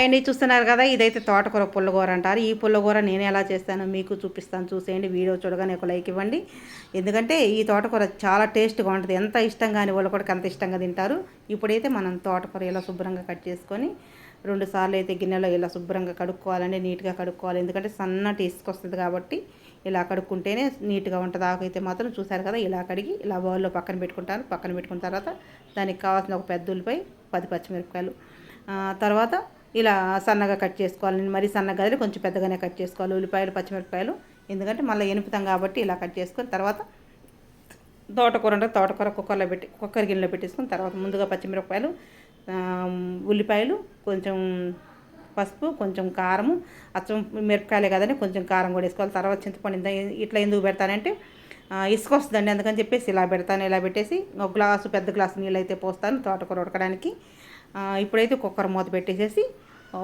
And అండి చూస్తున్నారు కదా ఇదైతే తోటకూర పుల్లగూర అంటారు. ఈ పుల్లగూర నేను ఎలా చేస్తానో మీకు చూపిస్తాను. చూసేయండి. వీడియో చూడగానే ఒక లైక్ ఇవ్వండి. ఎందుకంటే ఈ తోటకూర చాలా టేస్ట్గా ఉంటుంది. ఎంత ఇష్టంగాని వాళ్ళు కూడా అంత ఇష్టంగా తింటారు. ఇప్పుడైతే మనం తోటకూర ఇలా శుభ్రంగా కట్ చేసుకొని రెండు సార్లు అయితే గిన్నెలో ఇలా శుభ్రంగా కడుక్కోవాలండి. నీట్గా కడుక్కోవాలి. ఎందుకంటే సన్నటి ఇసుకొస్తుంది కాబట్టి ఇలా కడుక్కుంటేనే నీట్గా ఉంటుంది. ఆకైతే మాత్రం చూసారు కదా ఇలా కడిగి ఇలా బౌల్లో పక్కన పెట్టుకుంటాను పక్కన పెట్టుకున్న తర్వాత దానికి కావాల్సిన ఒక పెద్ద ఉల్లిపాయ పది పచ్చిమిరపకాయలు. తర్వాత ఇలా సన్నగా కట్ చేసుకోవాలి. మరి సన్నగా కదిలి కొంచెం పెద్దగానే కట్ చేసుకోవాలి. ఉల్లిపాయలు పచ్చిమిరపకాయలు. ఎందుకంటే మళ్ళీ ఎనుపుతాం కాబట్టి ఇలా కట్ చేసుకొని తర్వాత తోటకూర అంటే తోటకూర కుక్కర్లో పెట్టి కుక్కర్ గిన్నెలో పెట్టేసుకొని తర్వాత ముందుగా పచ్చిమిరపకాయలు ఉల్లిపాయలు కొంచెం పసుపు కొంచెం కారము అచ్చం మిరపకాయలే కదండి కొంచెం కారం కూడా వేసుకోవాలి. తర్వాత చింతపండు ఇట్లా ఎందుకు పెడతానంటే ఇసుక వస్తుందండి అందుకని చెప్పేసి ఇలా పెడతాను ఇలా పెట్టేసి ఒక గ్లాసు పెద్ద గ్లాసు నీళ్ళు అయితే పోస్తాను తోటకూర ఉడకడానికి. ఇప్పుడైతే కుక్కర్ మూత పెట్టేసేసి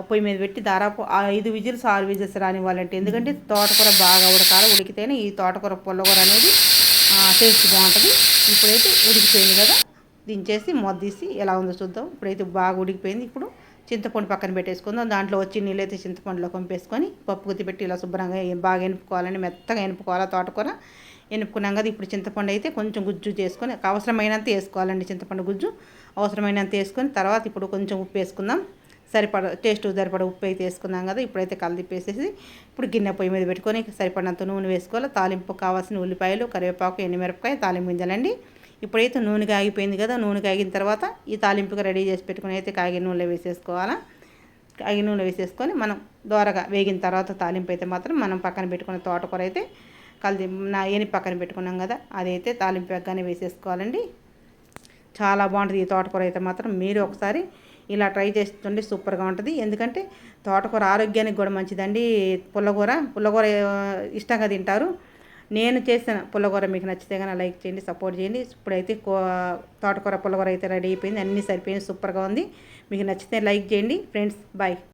పొయ్యి మీద పెట్టి దాదాపు ఐదు విజిల్స్ ఆరు విజిల్స్ రానివ్వాలంటే ఎందుకంటే తోటకూర బాగా ఉడకాలి ఉడికితేనే ఈ తోటకూర పుల్లకూర అనేది టేస్ట్ బాగుంటుంది. ఇప్పుడైతే ఉడికిపోయింది కదా దించేసి మొద్దీసి ఎలా ఉందో చూద్దాం. ఇప్పుడైతే బాగా ఉడికిపోయింది. ఇప్పుడు చింతపండు పక్కన పెట్టేసుకుందాం. దాంట్లో వచ్చి నీళ్ళైతే చింతపండులో పంపేసుకొని పప్పు గుత్తిపెట్టి ఇలా శుభ్రంగా బాగా ఎనుపుకోవాలని మెత్తగా ఎనుపుకోవాలా తోటకూర. ఎనుపుకున్నాం కదా ఇప్పుడు చింతపండు అయితే కొంచెం గుజ్జు చేసుకొని అవసరమైనంత వేసుకోవాలండి చింతపండు గుజ్జు. అవసరమైనంత వేసుకొని తర్వాత ఇప్పుడు కొంచెం ఉప్పు వేసుకుందాం. సరిపడ టేస్ట్ సరిపడ ఉప్పు అయితే వేసుకున్నాం కదా ఇప్పుడైతే కలిపేసేసి ఇప్పుడు గిన్నె పొయ్యి మీద పెట్టుకొని సరిపడినంత నూనె వేసుకోవాలి. తాలింపు కావాల్సిన ఉల్లిపాయలు కరివేపాకు ఎండుమిరపకాయ తాలింపు గింజలండి. ఇప్పుడైతే నూనె కాగిపోయింది కదా నూనె కాగిన తర్వాత ఈ తాలింపుగా రెడీ చేసి పెట్టుకుని అయితే కాగి నూనెలో వేసేసుకోవాలా? కాగి నూనె వేసేసుకొని మనం దోరగా వేగిన తర్వాత తాలింపు అయితే మాత్రం మనం పక్కన పెట్టుకునే తోటకూర అయితే కలిసి నా ఏని పక్కన పెట్టుకున్నాం కదా అదైతే తాలింపు ఎగ్గానే వేసేసుకోవాలండి. చాలా బాగుంటుంది ఈ తోటకూర అయితే మాత్రం. మీరు ఒకసారి ఇలా ట్రై చేస్తుంటే సూపర్గా ఉంటుంది. ఎందుకంటే తోటకూర ఆరోగ్యానికి కూడా మంచిదండి. పుల్లకూర పుల్లకూర ఇష్టంగా తింటారు. నేను చేసిన పుల్లకూర మీకు నచ్చితే కానీ లైక్ చేయండి సపోర్ట్ చేయండి. ఇప్పుడైతే తోటకూర పుల్లకూర అయితే రెడీ అయిపోయింది. అన్నీ సరిపోయింది సూపర్గా ఉంది. మీకు నచ్చితే లైక్ చేయండి. Friends bye.